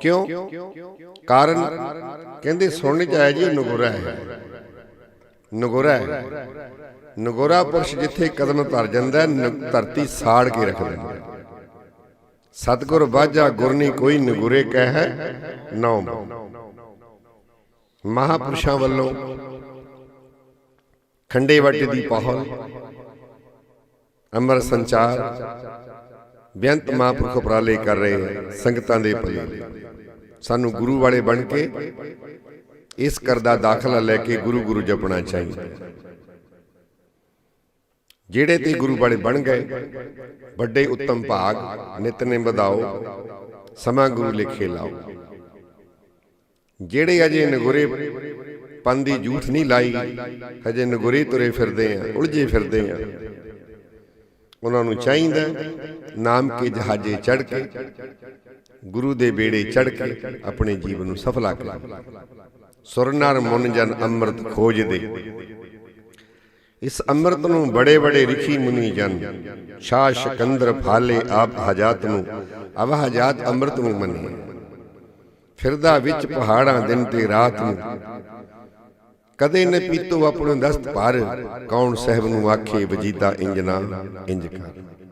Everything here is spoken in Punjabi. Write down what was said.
ਕਿਉਂ? ਕਾਰਨ ਕਹਿੰਦੇ ਸੁਣਨ ਚ ਆਇਆ ਜੀ ਨਗੋਰਾ ਹੈ। ਨਗੋਰਾ ਹੈ। ਨਗੋਰਾ ਪੁਰਸ਼ ਜਿੱਥੇ ਕਦਮ ਧਰ ਜਾਂਦਾ ਧਰਤੀ ਸਾੜ ਕੇ ਰੱਖ ਦਿੰਦਾ ਸਤਗੁਰ ਬਾਝਾ ਗੁਰਨੀ ਕੋਈ ਨਗੁਰੇ ਕਹਿ ਹੈ ਮਹਾਪੁਰਸ਼ਾਂ ਵੱਲੋਂ ਖੰਡੇ ਵਾਟੇ ਦੀ ਪਹਲ ਅਮਰ ਸੰਚਾਰ ਬੇਅੰਤ ਮਹਾਂਪੁਰਖ ਉਪਰਾਲੇ ਕਰ ਰਹੇ ਸੰਗਤਾਂ ਦੇ ਭਲੇ ਸਾਨੂੰ ਗੁਰੂ ਵਾਲੇ ਬਣ ਕੇ ਇਸ ਕਰ ਦਾ ਦਾਖਲਾ ਲੈ ਕੇ ਗੁਰੂ ਗੁਰੂ ਜਪਣਾ ਚਾਹੀਦਾ। ਜਿਹੜੇ ਤੇ ਗੁਰੂ ਵਾਲੇ ਬਣ ਗਏ ਵੱਡੇ ਉੱਤਮ ਭਾਗ ਨਿਤਨੇ ਵਧਾਓ ਸਮਾਂ ਗੁਰੂ ਲਿਖੇ ਲਾਓ। ਜਿਹੜੇ ਅਜੇ ਨਗੁਰੇ ਪੰਨ ਦੀ ਜੂਠ ਨਹੀਂ ਲਾਈ ਹਜੇ ਨਗੁਰੇ ਤੁਰੇ ਫਿਰਦੇ ਆ ਉਲਝੇ ਫਿਰਦੇ ਆ। ਉਹਨਾਂ ਨੂੰ ਚਾਹੀਦਾ ਨਾਮ ਕੇ ਜਹਾਜੇ ਚੜ ਕੇ, ਗੁਰੂ ਦੇ ਬੇੜੇ ਚੜ ਕੇ ਆਪਣੇ ਜੀਵਨ ਨੂੰ ਸਫਲਾ ਕਰੇ ਸੁਰਨਰ ਮਨ ਜਨ ਅੰਮ੍ਰਿਤ ਖੋਜਦੇ ਇਸ ਅੰਮ੍ਰਿਤ ਨੂੰ ਬੜੇ ਬੜੇ ਰਿਖੀ ਮੁਨੀ ਜਨ ਸ਼ਾਹ ਸ਼ਕੰਦਰ ਫਾਲੇ ਆਪ ਹਜਾਤ ਨੂੰ, ਅਵ ਹਜਾਤ ਅੰਮ੍ਰਿਤ ਨੂੰ ਮੰਨੇ। ਫਿਰਦਾ ਵਿੱਚ ਪਹਾੜਾਂ ਦਿਨ ਤੇ ਰਾਤ ਨੂੰ ਕਦੇ ਨ ਪੀਤੋ ਆਪਣੋ ਦਸਤ ਪਰ ਕੌਣ ਸਹਿਬ ਨੂੰ ਆਖੇ ਵਜੀਦਾ ਇੰਜਨਾ ਇੰਜ ਕਰ।